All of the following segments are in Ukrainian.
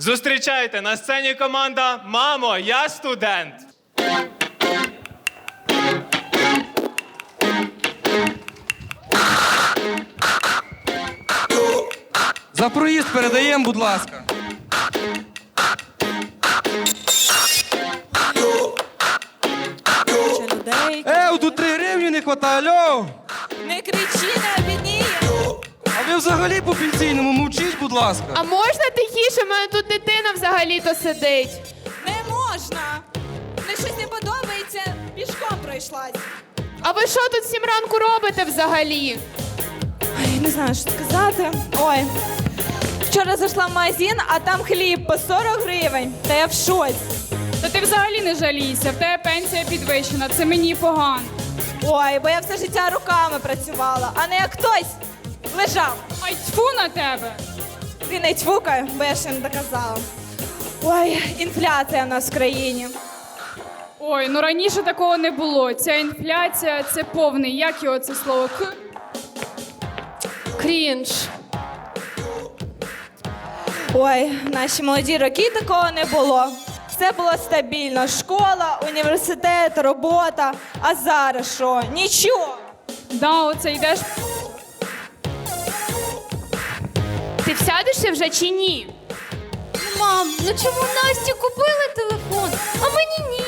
Зустрічайте на сцені команда Мамо, я студент. За проїзд передаємо, будь ласка. Е, тут 3 гривні не хватає, алло! Взагалі по пенсійному мовчіть, будь ласка. А можна тихіше? У мене тут дитина взагалі-то сидить. Не можна. Мені щось не подобається, пішком пройшлась. А ви що тут сім ранку робите взагалі? Ой, не знаю, що сказати. Ой. Вчора зайшла в магазин, а там хліб по 40 гривень. Та я в шоці. Та ти взагалі не жалійся, в тебе пенсія підвищена, це мені погано. Ой, бо я все життя руками працювала, а не як хтось лежав. Ай, тьфу на тебе! Ти не тьфукай, бо я ще не доказала. Ой, інфляція в нас в країні. Ой, ну раніше такого не було. Ця інфляція це повний. Як його це слово? К? Крінж. Ой, в наші молоді роки такого не було. Все було стабільно. Школа, університет, робота. А зараз що? Нічого. Да, оце йдеш. Ти всядешся вже чи ні? Мам, ну чому Насті купили телефон, а мені ні?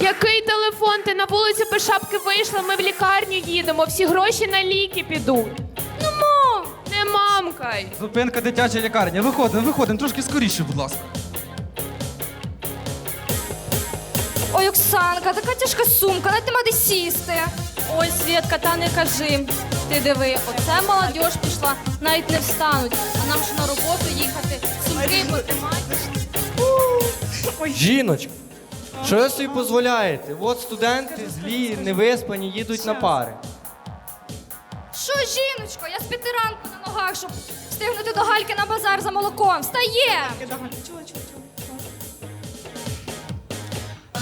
Який телефон? Ти на вулицю без шапки вийшла, ми в лікарню їдемо, всі гроші на ліки підуть. Ну, мам, Не мамкай. Зупинка дитяча лікарня. Виходимо, виходимо, трошки скоріше, будь ласка. ой, Оксанка, така тяжка сумка, навіть нема де сісти. Ой, Свєтка, та не кажи. Ти диви, оце молодь пішла, навіть не встануть. А нам ж на роботу їхати, сумки потримати. Жіночка, що ви собі дозволяєте? От студенти злі, невиспані, їдуть на пари. Що, жіночко, я з п'яти ранку на ногах, щоб встигнути до Гальки на базар за молоком. Встає!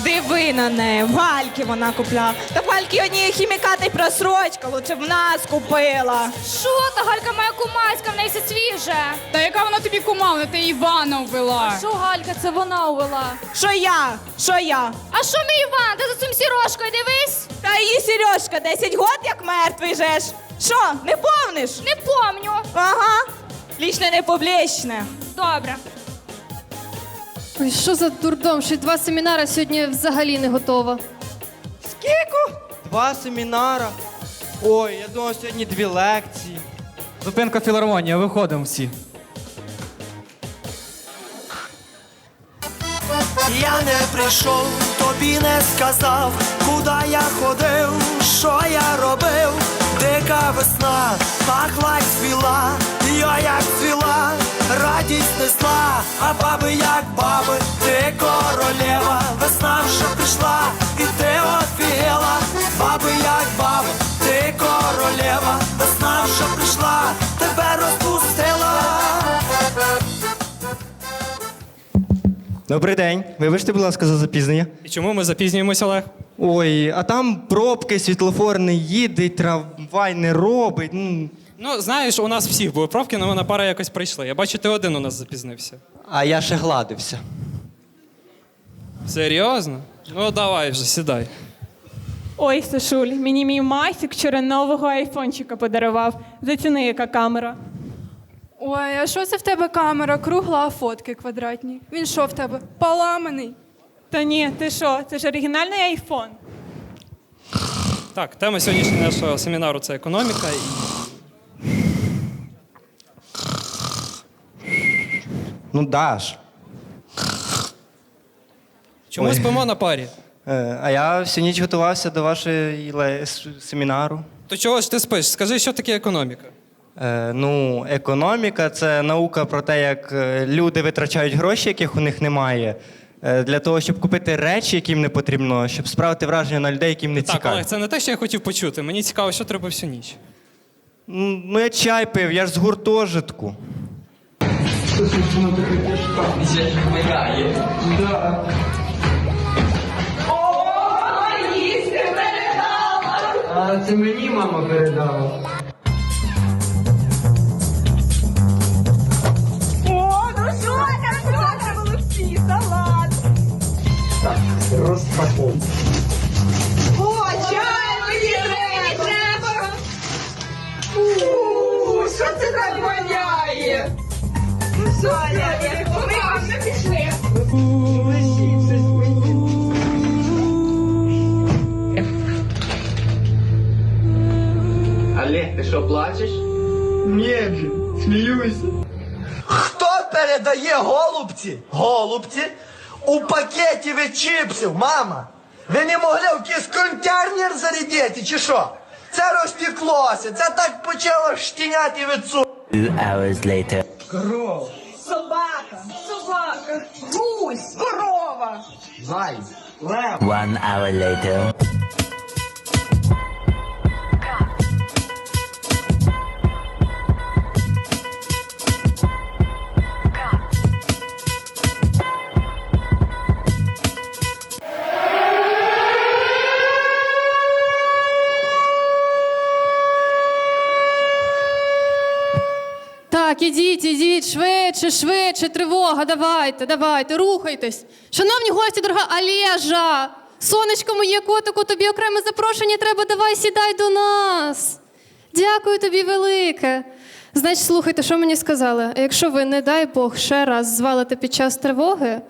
Диви на неї, в гальки вона купляла. Та в гальки однієї хімікати просрочка, лучше б в нас купила. Що та Галька моя кумаська, в неї все свіже. Та яка вона тобі кума, вона ти Івана ввела. Що Галька, це вона увела. Що я? Що я? А що мій Іван? Ти за цим сірошкою дивись? Та її Сережка 10 год як мертвий же ж. Що, не помниш? Не помню. Ага. Лічне не публічне. Добре. Ой, що за дурдом? Ще два семінари сьогодні взагалі не готова. Скільки? Два семінара. Ой, я думав, сьогодні дві лекції. Зупинка філармонія, виходимо всі. Я не прийшов, тобі не сказав, куди я ходив, що я робив, дика весна, пахла й цвіла, я як цвіла, радість несла, а баби як баби, ти королева, весна вже прийшла, і ти офігела, баби як баби, ти королева, весна вже прийшла, тебе розпустила. Добрий день. Вибачте, будь ласка, за запізнення. І чому ми запізнюємося, Олег? Ой, а там пробки, світлофор не їде, трамвай не робить. Ну, Ну, знаєш, у нас всіх були пробки, але ми на пара якось прийшли. Я бачу, ти один у нас запізнився. а я ще гладився. Серйозно? Ну, давай вже, сідай. Ой, Сашуль, мені мій Масік вчора нового айфончика подарував. Заціни, яка камера. Ой, а що це в тебе камера? Кругла, а фотки квадратні. Він що в тебе? Поламаний. Та ні, ти що? Це ж оригінальний айфон. Так, тема сьогоднішнього нашого семінару це економіка. І... Ну, даш. Чому Ой. спимо на парі? Е, а я всю ніч готувався до вашого ле- с- семінару. То чого ж ти спиш? Скажи, що таке економіка? Е, ну, економіка це наука про те, як е, люди витрачають гроші, яких у них немає, е, для того, щоб купити речі, яким не потрібно, щоб справити враження на людей, яким не Так, цікаво. Олег, це не те, що я хотів почути. Мені цікаво, що треба всю ніч. Ну, я чай пив, я ж з гуртожитку. Что смешно, ты хотишь там? Сейчас помогает. Да. А це мені мама передала. О, ну що там, що там, салат? Так, розпаковуй. Олег, ти що, плачеш? Ні, сміюся. Хто передає голубці? Голубці? У пакеті від чіпсів, мама. Ви не могли в якийсь контейнер зарядити, чи що? Це розтеклося, це так почало штіняти від цу. Two hours later. Зай, лев. One hour later. Так, ідіть, ідіть, швидше, швидше, тривога, давайте, давайте, рухайтесь. Шановні гості, дорога Олежа, сонечко моє котику, тобі окреме запрошення треба, давай сідай до нас. Дякую тобі велике. Значить, слухайте, що мені сказали. Якщо ви, не дай Бог, ще раз звалите під час тривоги,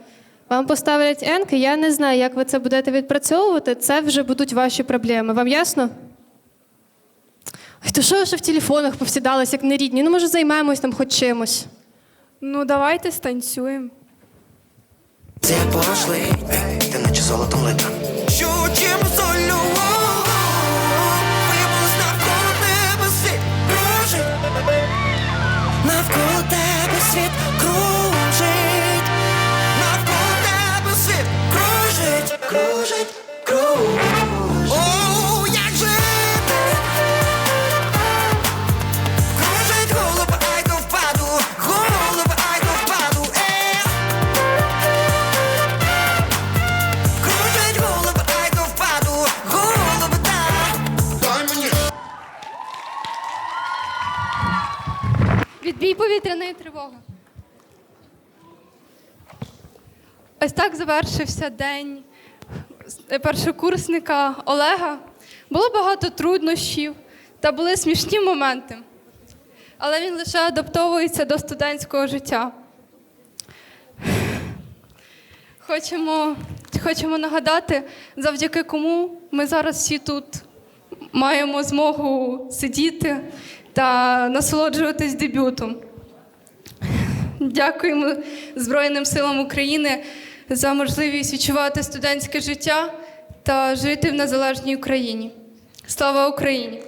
вам поставлять енки, я не знаю, як ви це будете відпрацьовувати, це вже будуть ваші проблеми. Вам ясно? То що ви ще в телефонах повсідались, як нерідні? Ну, може, займемось там хоч чимось. Ну, давайте станцюємо. Це пошли, ти наче золотом лита. чим солю, повітряної. Ось так завершився день першокурсника Олега. Було багато труднощів та були смішні моменти. Але він лише адаптовується до студентського життя. Хочемо, хочемо нагадати, завдяки кому ми зараз всі тут маємо змогу сидіти та насолоджуватись дебютом. Дякуємо Збройним силам України за можливість відчувати студентське життя та жити в незалежній Україні. Слава Україні!